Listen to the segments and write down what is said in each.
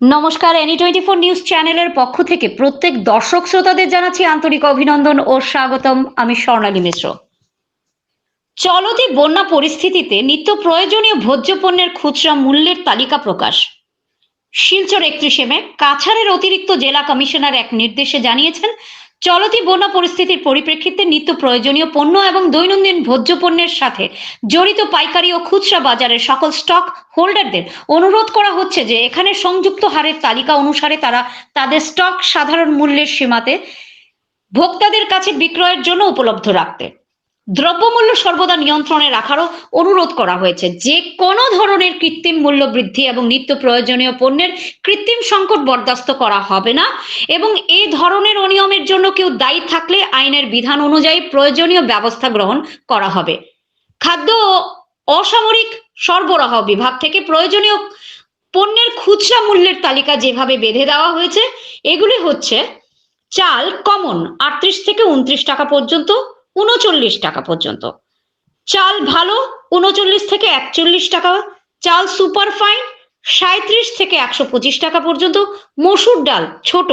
নমস্কার any twenty four news চ্যানেলের পক্ষ থেকে প্রত্যেক দর্শক শ্রোতাদের জানাচ্ছি আন্তরিক অভিনন্দন ও স্বাগতম। আমি স্বর্ণালী মিশ্র। চলতি বন্যা পরিস্থিতিতে নিত্য প্রয়োজনীয় ভোজ্য পণ্যের খুচরা মূল্যের তালিকা প্রকাশ। শিলচর একত্রিশে মে, কাছাড়ের অতিরিক্ত জেলা কমিশনার এক নির্দেশে জানিয়েছেন চলতি বন্যা পরিস্থিতির পরিপ্রেক্ষিতে নিত্য প্রয়োজনীয় পণ্য এবং দৈনন্দিন ভোজ্য পণ্যের সাথে জড়িত পাইকারি ও খুচরা বাজারের সকল স্টক হোল্ডারদের অনুরোধ করা হচ্ছে যে এখানে সংযুক্ত হারের তালিকা অনুসারে তারা তাদের স্টক সাধারণ মূল্যের সীমাতে ভোক্তাদের কাছে বিক্রয়ের জন্য উপলব্ধ রাখতে। দ্রব্যমূল্য সর্বদা নিয়ন্ত্রণে রাখারও অনুরোধ করা হয়েছে। যে কোনো ধরনের কৃত্রিম মূল্য বৃদ্ধি এবং নিত্য প্রয়োজনীয় পণ্যের কৃত্রিম সংকট বরদাস্ত করা হবে না এবং এ ধরনের অনিয়মের জন্য কেউ দায়ী থাকলে আইনের বিধান অনুযায়ী প্রয়োজনীয় ব্যবস্থা গ্রহণ করা হবে। খাদ্য অসামরিক সরবরাহ বিভাগ থেকে প্রয়োজনীয় পণ্যের খুচরা মূল্যের তালিকা যেভাবে বেঁধে দেওয়া হয়েছে, এগুলি হচ্ছে চাল কমন আটত্রিশ থেকে উনত্রিশ টাকা পর্যন্ত উনচল্লিশ টাকা পর্যন্ত। চাল ভালো, উনচল্লিশ থেকে একচল্লিশ টাকা। চাল সুপার ফাইন সাঁত্রিশ থেকে একশো পঁচিশ টাকা পর্যন্ত। মসুর ডাল ছোট,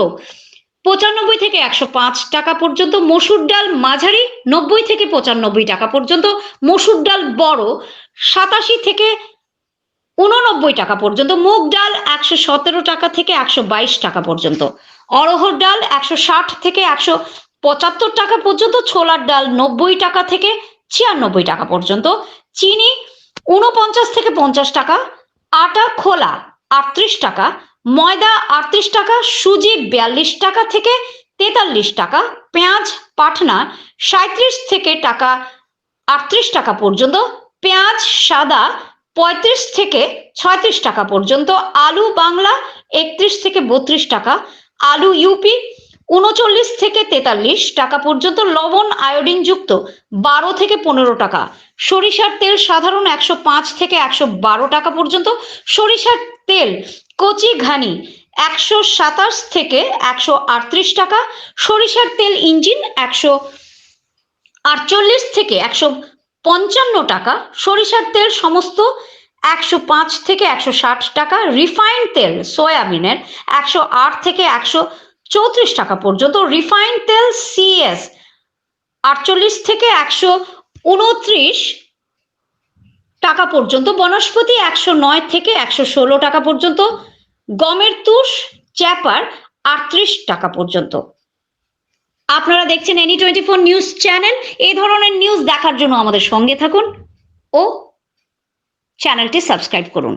পঁচানব্বই থেকে একশো পাঁচ টাকা পর্যন্ত। মসুর ডাল মাঝারি, নব্বই থেকে পঁচানব্বই টাকা পর্যন্ত। মসুর ডাল বড়, সাতাশি থেকে উননব্বই টাকা পর্যন্ত। মুগ ডাল একশো সতেরো টাকা থেকে একশো বাইশ টাকা পর্যন্ত। অরহর ডাল একশো ষাট থেকে একশো পঁচাত্তর টাকা পর্যন্ত, ছোলার ডাল নব্বই টাকা থেকে ছিয়ানব্বই টাকা পর্যন্ত, চিনি উনপঞ্চাশ থেকে পঞ্চাশ টাকা, আটা খোলা আটত্রিশ টাকা, ময়দা আটত্রিশ টাকা, সুজি বিয়াল্লিশ টাকা থেকে তেতাল্লিশ টাকা, পেঁয়াজ পাটনা সাঁত্রিশ থেকে টাকা আটত্রিশ টাকা পর্যন্ত, পেঁয়াজ সাদা পঁয়ত্রিশ থেকে ছয়ত্রিশ টাকা পর্যন্ত, আলু বাংলা একত্রিশ থেকে বত্রিশ টাকা, আলু ইউপি উনচল্লিশ থেকে তেতাল্লিশ টাকা পর্যন্ত লবণ আয়োডিন যুক্ত বারো থেকে পনেরো টাকা। সরিষার তেল সাধারণ একশো পাঁচ থেকে একশো বারো টাকা পর্যন্ত। সরিষার তেল কচি ঘানি একশো সাতাশ থেকে একশো আটত্রিশ টাকা। সরিষার তেল ইঞ্জিন একশো আটচল্লিশ থেকে একশো পঞ্চান্ন টাকা। সরিষার তেল সমস্ত একশো পাঁচ থেকে একশো ষাট টাকা। রিফাইন্ড তেল, সয়াবিনের একশো আট থেকে একশো চৌত্রিশ টাকা পর্যন্ত। রিফাইন্ড তেল সিএস আটচল্লিশ থেকে একশো উনত্রিশ টাকা পর্যন্ত। বনস্পতি একশো নয় থেকে একশো ষোলো টাকা পর্যন্ত। গমের তুষ, চ্যাপার, আটত্রিশ টাকা পর্যন্ত। আপনারা দেখছেন any twenty four news channel. এই ধরনের নিউজ দেখার জন্য আমাদের সঙ্গে থাকুন ও চ্যানেলটি সাবস্ক্রাইব করুন।